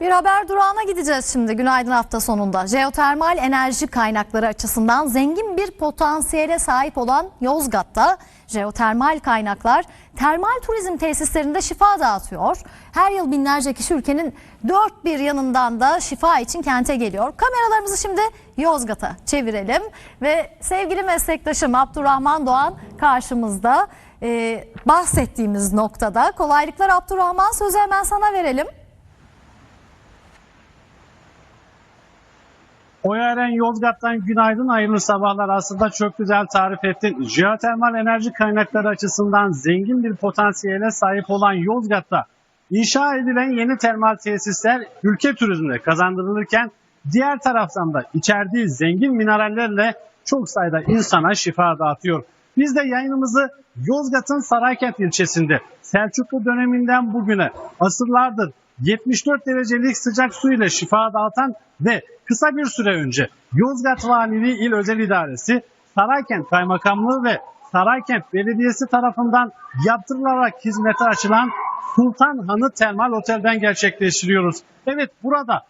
Bir haber durağına gideceğiz şimdi günaydın hafta sonunda. Jeotermal enerji kaynakları açısından zengin bir potansiyele sahip olan Yozgat'ta jeotermal kaynaklar termal turizm tesislerinde şifa dağıtıyor. Her yıl binlerce kişi ülkenin dört bir yanından da şifa için kente geliyor. Kameralarımızı şimdi Yozgat'a çevirelim ve sevgili meslektaşım Abdurrahman Doğan karşımızda. Ee, bahsettiğimiz noktada kolaylıklar Abdurrahman sözü hemen sana verelim. Oyaren Yozgat'tan günaydın hayırlı sabahlar aslında çok güzel tarif ettin. Jeotermal enerji kaynakları açısından zengin bir potansiyele sahip olan Yozgat'ta inşa edilen yeni termal tesisler ülke turizmine kazandırılırken diğer taraftan da içerdiği zengin minerallerle çok sayıda insana şifa dağıtıyor. Biz de yayınımızı Yozgat'ın Saraykent ilçesinde Selçuklu döneminden bugüne asırlardır 74 derecelik sıcak su ile şifa dağıtan ve kısa bir süre önce Yozgat Valiliği İl Özel İdaresi, Saraykent Kaymakamlığı ve Saraykent Belediyesi tarafından yaptırılarak hizmete açılan Sultan Hanı Termal Otel'den gerçekleştiriyoruz. Evet burada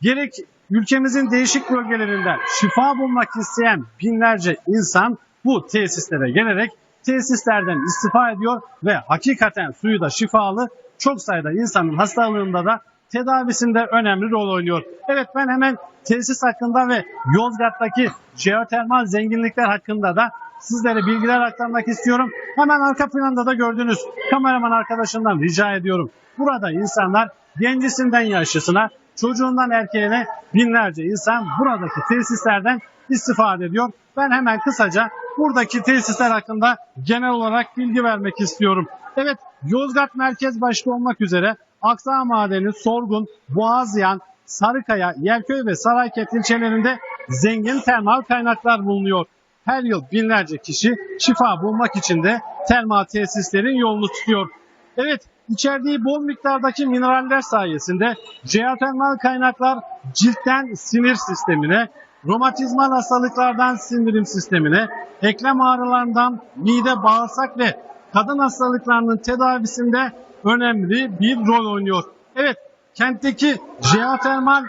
gerek ülkemizin değişik bölgelerinden şifa bulmak isteyen binlerce insan bu tesislere gelerek tesislerden istifa ediyor ve hakikaten suyu da şifalı çok sayıda insanın hastalığında da tedavisinde önemli rol oynuyor. Evet ben hemen tesis hakkında ve Yozgat'taki jeotermal zenginlikler hakkında da sizlere bilgiler aktarmak istiyorum. Hemen arka planda da gördüğünüz kameraman arkadaşımdan rica ediyorum. Burada insanlar gencisinden yaşlısına, çocuğundan erkeğine binlerce insan buradaki tesislerden istifade ediyor. Ben hemen kısaca buradaki tesisler hakkında genel olarak bilgi vermek istiyorum. Evet Yozgat merkez başta olmak üzere Aksa Madeni, Sorgun, Boğazyan, Sarıkaya, Yerköy ve Saraykent ilçelerinde zengin termal kaynaklar bulunuyor. Her yıl binlerce kişi şifa bulmak için de termal tesislerin yolunu tutuyor. Evet, içerdiği bol miktardaki mineraller sayesinde jeotermal kaynaklar ciltten sinir sistemine, romatizmal hastalıklardan sindirim sistemine, eklem ağrılarından mide, bağırsak ve kadın hastalıklarının tedavisinde önemli bir rol oynuyor. Evet, kentteki jeotermal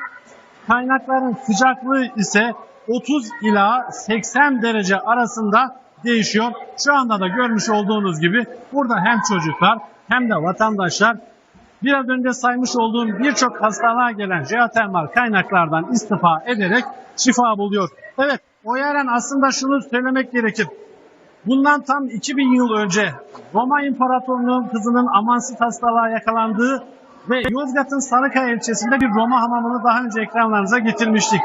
kaynakların sıcaklığı ise 30 ila 80 derece arasında değişiyor. Şu anda da görmüş olduğunuz gibi burada hem çocuklar hem de vatandaşlar biraz önce saymış olduğum birçok hastalığa gelen jeotermal kaynaklardan istifa ederek şifa buluyor. Evet, o yaren aslında şunu söylemek gerekir. Bundan tam 2000 yıl önce Roma İmparatorluğu'nun kızının amansız hastalığa yakalandığı ve Yozgat'ın Sarıkaya ilçesinde bir Roma hamamını daha önce ekranlarınıza getirmiştik.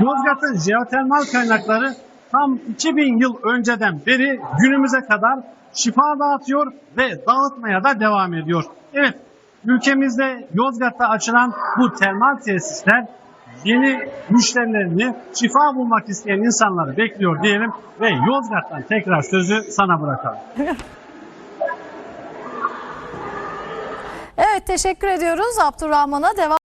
Yozgat'ın jeotermal kaynakları tam 2000 yıl önceden beri günümüze kadar şifa dağıtıyor ve dağıtmaya da devam ediyor. Evet, ülkemizde Yozgat'ta açılan bu termal tesisler yeni müşterilerini şifa bulmak isteyen insanları bekliyor diyelim ve Yozgat'tan tekrar sözü sana bırakalım. Evet teşekkür ediyoruz Abdurrahman'a devam.